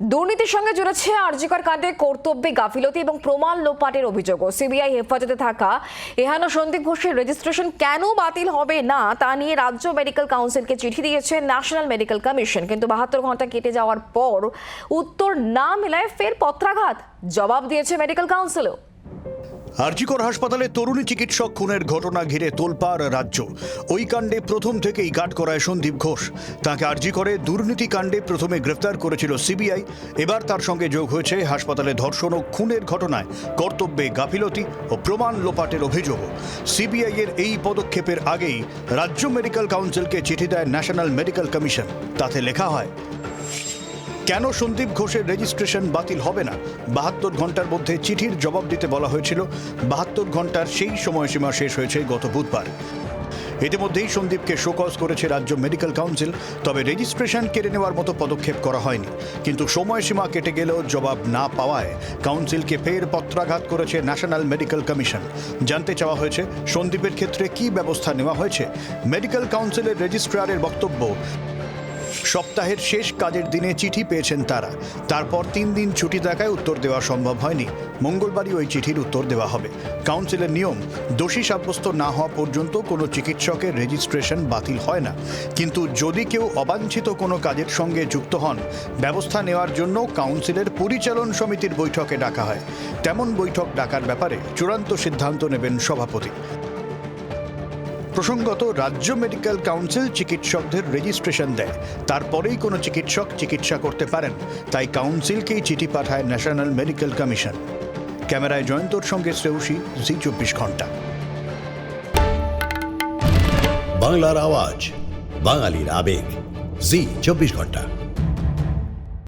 দুর্নীতির সঙ্গে জুড়েছে আরজিকর কাণ্ডে কর্তব্যে গাফিলতি এবং প্রমাণ লোপাটের অভিযোগও। সিবিআই হেফাজতে থাকা এহান সন্দীপ ঘোষের রেজিস্ট্রেশন কেন বাতিল হবে না তা নিয়ে রাজ্য মেডিকেল কাউন্সিলকে চিঠি দিয়েছে ন্যাশনাল মেডিকেল কমিশন কিন্তু বাহাত্তর ঘণ্টা কেটে যাওয়ার পর উত্তর না মেলায় ফের পত্রাঘাত। জবাব দিয়েছে মেডিকেল কাউন্সিলও আরজিকর হাসপাতালে তরুণী চিকিৎসক খুনের ঘটনা ঘিরে তোলপাড় রাজ্য। ওই কাণ্ডে প্রথম থেকেই গাট করায় সন্দীপ ঘোষ। তাকে আরজিকরে দুর্নীতি কাণ্ডে প্রথমে গ্রেফতার করেছিল সিবিআই। এবার তার সঙ্গে যোগ হয়েছে হাসপাতালে ধর্ষণ ও খুনের ঘটনায় কর্তব্যে গাফিলতি ও প্রমাণ লোপাটের অভিযোগ। সিবিআই এর এই পদক্ষেপের আগেই রাজ্য মেডিকেল কাউন্সিলকে চিঠি দেয় ন্যাশনাল মেডিকেল কমিশন। তাতে লেখা হয় কেন সন্দীপ ঘোষের রেজিস্ট্রেশন বাতিল হবে না? বাহাত্তর ঘণ্টার মধ্যে চিঠির জবাব দিতে বলা হয়েছিল। বাহাত্তর ঘণ্টার সেই সময়সীমা শেষ হয়েছে গত বুধবার। ইতিমধ্যেই সন্দীপকে শোকজ করেছে রাজ্য মেডিকেল কাউন্সিল তবে রেজিস্ট্রেশন কেড়ে নেওয়ার মতো পদক্ষেপ করা হয়নি। কিন্তু সময়সীমা কেটে গেলেও জবাব না পাওয়ায় কাউন্সিলকে ফের পত্রাঘাত করেছে ন্যাশনাল মেডিকেল কমিশন জানতে চাওয়া হয়েছে, সন্দীপের ক্ষেত্রে কী ব্যবস্থা নেওয়া হয়েছে? মেডিকেল কাউন্সিলের রেজিস্ট্রারের বক্তব্য সপ্তাহের শেষ কাজের দিনে চিঠি পেয়েছেন তারা। তারপর তিন দিন ছুটি থাকায় উত্তর দেওয়া সম্ভব হয়নি। মঙ্গলবারই ওই চিঠির উত্তর দেওয়া হবে। কাউন্সিলের নিয়ম, দোষী সাব্যস্ত না হওয়া পর্যন্ত কোনো চিকিৎসকের রেজিস্ট্রেশন বাতিল হয় না। কিন্তু যদি কেউ অবাঞ্ছিত কোনো কাজের সঙ্গে যুক্ত হন, ব্যবস্থা নেওয়ার জন্য কাউন্সিলের পরিচালন সমিতির বৈঠকে ডাকা হয়। তেমন বৈঠক ডাকার ব্যাপারে চূড়ান্ত সিদ্ধান্ত নেবেন সভাপতি। প্রসঙ্গত, রাজ্য মেডিকেল কাউন্সিল চিকিৎসকদের রেজিস্ট্রেশন দেয়। তারপরেই কোনো চিকিৎসক চিকিৎসা করতে পারেন। তাই কাউন্সিলকেই চিঠি পাঠায় ন্যাশনাল মেডিকেল কমিশন। ক্যামেরায় জয়ন্তর সঙ্গে শ্রেয়সী, জি চব্বিশ ঘণ্টা। বাংলার আওয়াজ, বাঙালির আবেগ, জি চব্বিশ ঘণ্টা।